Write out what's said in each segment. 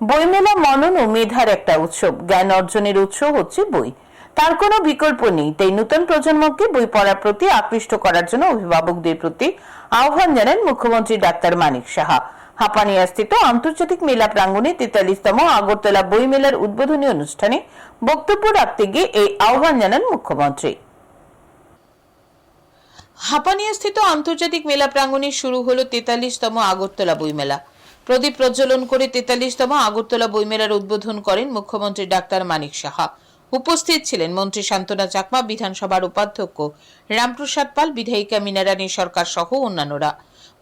বইমেলা মনন ও মেধার একটা উৎসব। জ্ঞান অর্জনের উৎস হচ্ছে বই। তার কোনো বিকল্প নেই। তাই নতুন প্রজন্মকে বই পড়ার প্রতি আকৃষ্ট করার জন্য অভিভাবকদের প্রতি আহ্বান জানান মুখ্যমন্ত্রী ডাক্তার মানিক সাহা। হাপানিয়া স্থিত আন্তর্জাতিক মেলা প্রাঙ্গণে তেতাল্লিশতম আগরতলা বই মেলার উদ্বোধনী অনুষ্ঠানে বক্তব্য রাখতে গিয়ে এই আহ্বান জানান মুখ্যমন্ত্রী। হাপানিয়া স্থিত আন্তর্জাতিক মেলা প্রাঙ্গণে শুরু হলো তেতাল্লিশতম আগরতলা বইমেলা। প্রদীপ প্রজ্বলন করে তেতাল্লিশতম আগরতলা বইমেলার উদ্বোধন করেন মুখ্যমন্ত্রী ডাক্তার মানিক সাহা। উপস্থিত ছিলেন মন্ত্রী শান্তনা চাকমা, বিধানসভার উপাধ্যক্ষ রামপ্রসাদ পাল, বিধায়িকা মিনারানী সরকার সহ অন্যান্যরা।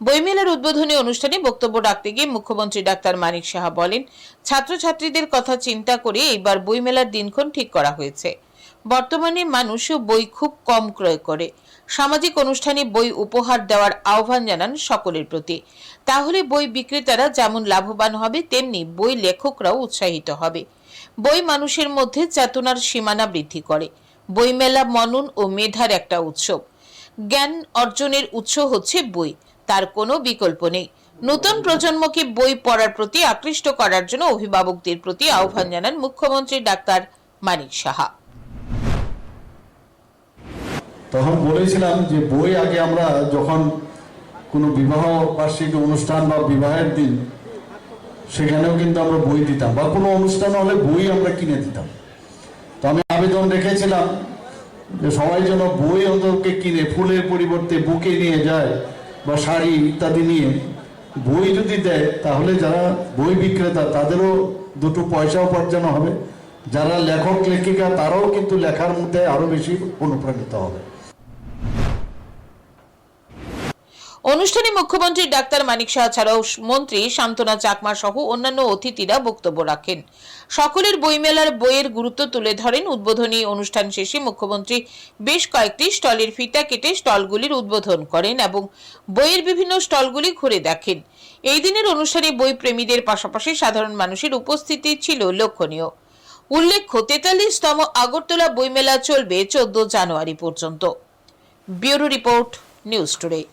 বইমেলার উদ্বোধনী অনুষ্ঠানে বক্তব্য রাখতে গিয়ে মুখ্যমন্ত্রী ডাক্তার মানিক সাহা বলেন, ছাত্রছাত্রীদের কথা চিন্তা করে এইবার বইমেলার দিনক্ষণ ঠিক করা হয়েছে। বর্তমানে মানুষ বই খুব কম ক্রয় করে। সামাজিক অনুষ্ঠানে বই উপহার দেওয়ার আহ্বান জানান সকলের প্রতি। তাহলে বই বিক্রেতারা যেমন লাভবান হবে, তেমনি বই লেখকরাও উৎসাহিত হবে। বই মানুষের মধ্যে চেতনার সীমানা বৃদ্ধি করে। বইমেলা মনন ও মেধার একটা উৎসব। জ্ঞান অর্জনের উৎস হচ্ছে বই। তার কোনো বিকল্প নেই। নতুন প্রজন্মকে বই পড়ার প্রতি আকৃষ্ট করার জন্য অভিভাবকদের প্রতি আহ্বান জানান মুখ্যমন্ত্রী ডাক্তার মানিক সাহা। তখন বলেছিলাম যে বই আগে আমরা যখন কোনো বিবাহ বার্ষিকী অনুষ্ঠান বা বিবাহের দিন, সেখানেও কিন্তু আমরা বই দিতাম বা কোনো অনুষ্ঠান হলে বই আমরা কিনে দিতাম। তো আমি আবেদন রেখেছিলাম যে সবাই যেন বই অন্তকে কিনে, ফুলের পরিবর্তে বুকে নিয়ে যায় বা শাড়ি ইত্যাদি নিয়ে বই যদি দেয়, তাহলে যারা বই বিক্রেতা, তাদেরও দুটো পয়সা উপার্জন হবে। যারা লেখক, লেখিকা, তারাও কিন্তু লেখার মধ্যে আরও বেশি অনুপ্রাণিত হবে। অনুষ্ঠানে মুখ্যমন্ত্রী ডাক্তার মানিক সাহা ছাড়াও মন্ত্রী শান্তনা চাকমা সহ অন্যান্য অতিথিরা বক্তব্য রাখেন। সকলের বইমেলার বইয়ের গুরুত্ব তুলে ধরেন উদ্বোধনী অনুষ্ঠান শেষে মুখ্যমন্ত্রী বেশ কয়েকটি স্টলের ফিতা কেটে স্টলগুলির উদ্বোধন করেন এবং বইয়ের বিভিন্ন স্টলগুলি ঘুরে দেখেন। এই দিনের অনুষ্ঠানে বই প্রেমীদের পাশাপাশি সাধারণ মানুষের উপস্থিতি ছিল লক্ষণীয়। উল্লেখ্য, তেতাল্লিশতম আগরতলা বইমেলা চলবে চোদ্দ জানুয়ারি পর্যন্ত। Bureau report, news today.